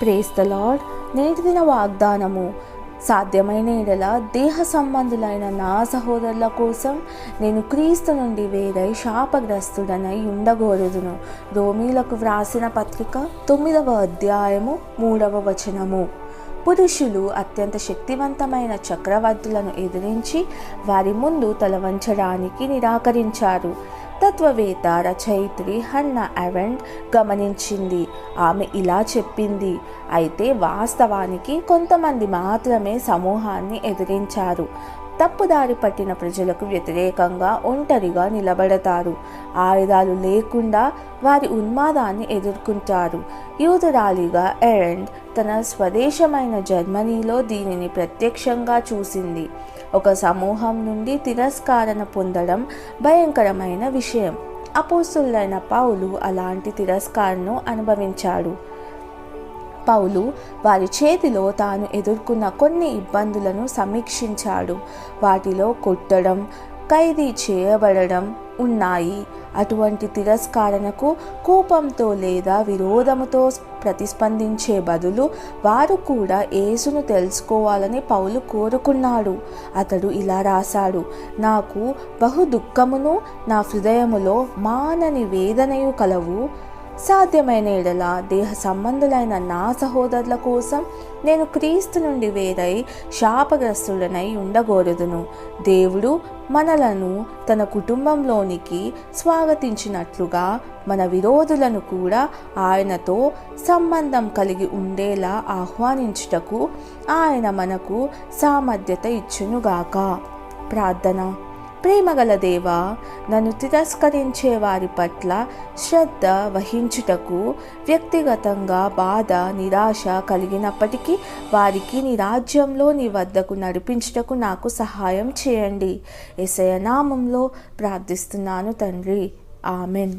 Praise the lord నేటి దిన వాగ్దానము. సాధ్యమైన ఎడల దేహ సంబంధులైన నా సహోదరుల కోసం నేను క్రీస్తు నుండి వేరై శాపగ్రస్తుడనై ఉండగోరుదును. రోమీలకు వ్రాసిన పత్రిక తొమ్మిదవ అధ్యాయము మూడవ వచనము. పురుషులు అత్యంత శక్తివంతమైన చక్రవర్తులను ఎదిరించి వారి ముందు తల వంచడానికి నిరాకరించారు. తత్వవేత్త రచయిత్రి హన్న అవెండ్ గమనించింది. ఆమె ఇలా చెప్పింది అయితే వాస్తవానికి కొంతమంది మాత్రమే సమూహాన్ని ఎదిరించారు. తప్పుదారి పట్టిన ప్రజలకు వ్యతిరేకంగా ఒంటరిగా నిలబడతారు. ఆయుధాలు లేకుండా వారి ఉన్మాదాన్ని ఎదుర్కొంటారు. యూదురాలిగా ఎరెండ్ తన స్వదేశమైన జర్మనీలో దీనిని ప్రత్యక్షంగా చూసింది. ఒక సమూహం నుండి తిరస్కారణ పొందడం భయంకరమైన విషయం. అపోస్తులైన పౌలు అలాంటి తిరస్కారను అనుభవించాడు. పౌలు వారి చేతిలో తాను ఎదుర్కొన్న కొన్ని ఇబ్బందులను సమీక్షించాడు. వాటిలో కొట్టడం ఖైదీ చేయబడడం ఉన్నాయి. అటువంటి తిరస్కారణకు కోపంతో లేదా విరోధముతో ప్రతిస్పందించే బదులు వారు కూడా యేసును తెలుసుకోవాలని పౌలు కోరుకున్నాడు. అతడు ఇలా రాశాడు నాకు బహు దుఃఖమును నా హృదయములో మానని వేదనయు కలవు. సాధ్యమైన ఎడల దేహ సంబంధులైన నా సహోదరుల కోసం నేను క్రీస్తు నుండి వేరై శాపగ్రస్తుడనై ఉండగోరదును. దేవుడు మనలను తన కుటుంబంలోనికి స్వాగతించినట్లుగా మన విరోధులను కూడా ఆయనతో సంబంధం కలిగి ఉండేలా ఆహ్వానించుటకు ఆయన మనకు సామర్థ్యత ఇచ్చునుగాక. ప్రార్థన. ప్రేమగల దేవా నన్ను తిరస్కరించే వారి పట్ల శ్రద్ధ వహించుటకు వ్యక్తిగతంగా బాధ నిరాశ కలిగినప్పటికీ వారికి నీ రాజ్యంలో నీ వద్దకు నడిపించుటకు నాకు సహాయం చేయండి. ఎసయనామంలో ప్రార్థిస్తున్నాను తండ్రి. ఆమెన్.